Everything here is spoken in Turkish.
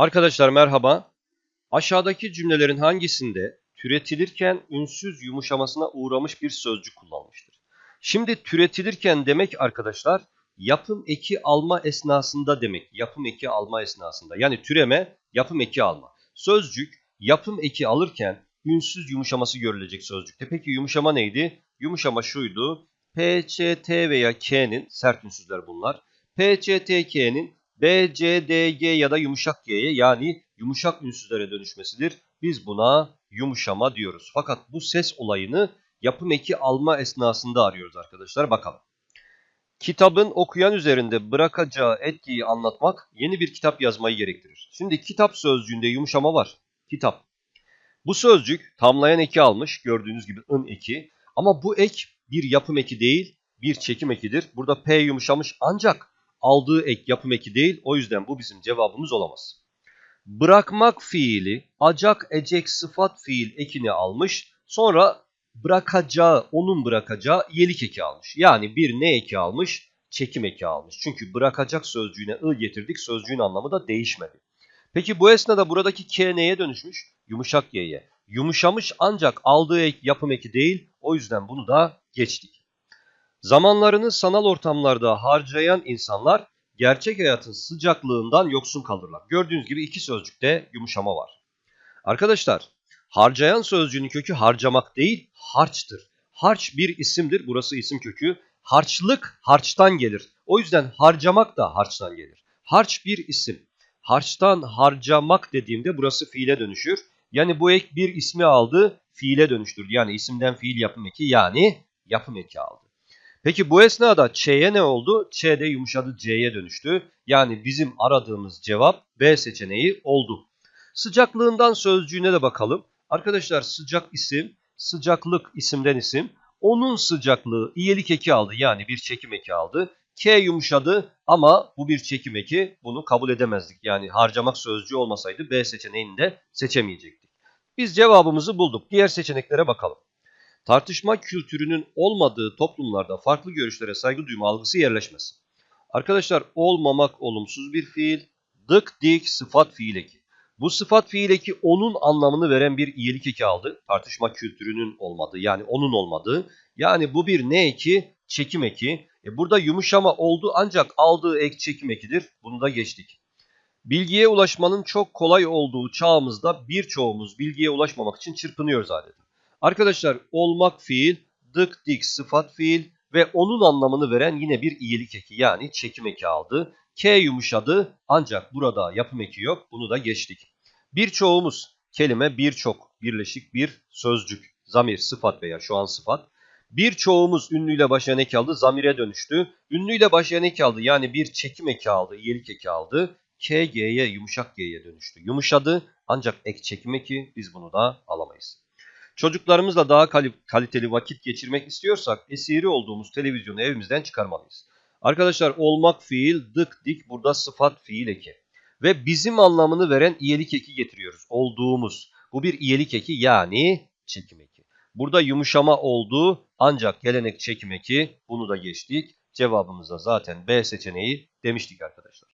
Arkadaşlar merhaba. Aşağıdaki cümlelerin hangisinde türetilirken ünsüz yumuşamasına uğramış bir sözcük kullanmıştır? Şimdi türetilirken demek arkadaşlar yapım eki alma esnasında demek. Yapım eki alma esnasında. Yani türeme yapım eki alma. Sözcük yapım eki alırken ünsüz yumuşaması görülecek sözcükte. Peki yumuşama neydi? Yumuşama şuydu. P, Ç, T veya K'nin sert ünsüzler bunlar. P, Ç, T, K'nin B, C, D, G ya da yumuşak G'ye yani yumuşak ünsüzlere dönüşmesidir. Biz buna yumuşama diyoruz. Fakat bu ses olayını yapım eki alma esnasında arıyoruz arkadaşlar. Bakalım. Kitabın okuyan üzerinde bırakacağı etkiyi anlatmak yeni bir kitap yazmayı gerektirir. Şimdi kitap sözcüğünde yumuşama var. Kitap. Bu sözcük tamlayan eki almış. Gördüğünüz gibi ın eki. Ama bu ek bir yapım eki değil, bir çekim ekidir. Burada P yumuşamış ancak aldığı ek yapım eki değil. O yüzden bu bizim cevabımız olamaz. Bırakmak fiili acak ecek sıfat fiil ekini almış. Sonra bırakacağı, onun bırakacağı iyelik eki almış. Yani bir ne eki almış? Çekim eki almış. Çünkü bırakacak sözcüğüne ı getirdik. Sözcüğün anlamı da değişmedi. Peki bu esnada buradaki k neye dönüşmüş? Yumuşak y'ye. Yumuşamış ancak aldığı ek yapım eki değil. O yüzden bunu da geçtik. Zamanlarını sanal ortamlarda harcayan insanlar gerçek hayatın sıcaklığından yoksun kalırlar. Gördüğünüz gibi iki sözcükte yumuşama var. Arkadaşlar harcayan sözcüğünün kökü harcamak değil harçtır. Harç bir isimdir. Burası isim kökü. Harçlık harçtan gelir. O yüzden harcamak da harçtan gelir. Harç bir isim. Harçtan harcamak dediğimde burası fiile dönüşür. Yani bu ek bir ismi aldı, fiile dönüştürdü. Yani isimden fiil yapım eki yani yapım eki aldı. Peki bu esnada Ç'ye ne oldu? Ç de yumuşadı C'ye dönüştü. Yani bizim aradığımız cevap B seçeneği oldu. Sıcaklığından sözcüğüne de bakalım. Arkadaşlar sıcak isim, sıcaklık isimden isim. Onun sıcaklığı iyelik eki aldı yani bir çekim eki aldı. K yumuşadı ama bu bir çekim eki bunu kabul edemezdik. Yani harcamak sözcüğü olmasaydı B seçeneğini de seçemeyecektik. Biz cevabımızı bulduk. Diğer seçeneklere bakalım. Tartışma kültürünün olmadığı toplumlarda farklı görüşlere saygı duyma algısı yerleşmez. Arkadaşlar olmamak olumsuz bir fiil, dık dik sıfat fiil eki. Bu sıfat fiil eki onun anlamını veren bir iyilik eki aldı. Tartışma kültürünün olmadığı yani onun olmadığı. Yani bu bir ne eki? Çekim eki. E burada yumuşama oldu ancak aldığı ek çekim ekidir. Bunu da geçtik. Bilgiye ulaşmanın çok kolay olduğu çağımızda birçoğumuz bilgiye ulaşmamak için çırpınıyoruz adeta. Arkadaşlar olmak fiil, dık dik sıfat fiil ve onun anlamını veren yine bir iyilik eki yani çekim eki aldı. K yumuşadı ancak burada yapım eki yok. Bunu da geçtik. Birçoğumuz kelime birçok birleşik bir sözcük. Zamir, sıfat veya şu an sıfat. Birçoğumuz ünlüyle başlayan eki aldı. Zamire dönüştü. Ünlüyle başlayan eki aldı. Yani bir çekim eki aldı. iyilik eki aldı. K, G'ye yumuşak G'ye dönüştü. Yumuşadı ancak ek çekim eki biz bunu da alamayız. Çocuklarımızla daha kaliteli vakit geçirmek istiyorsak esiri olduğumuz televizyonu evimizden çıkarmalıyız. Arkadaşlar olmak fiil, dık dik burada sıfat fiil eki. Ve bizim anlamını veren iyelik eki getiriyoruz. Olduğumuz. Bu bir iyelik eki yani çekim eki. Burada yumuşama oldu ancak gelenek çekim eki bunu da geçtik. Cevabımıza zaten B seçeneği demiştik arkadaşlar.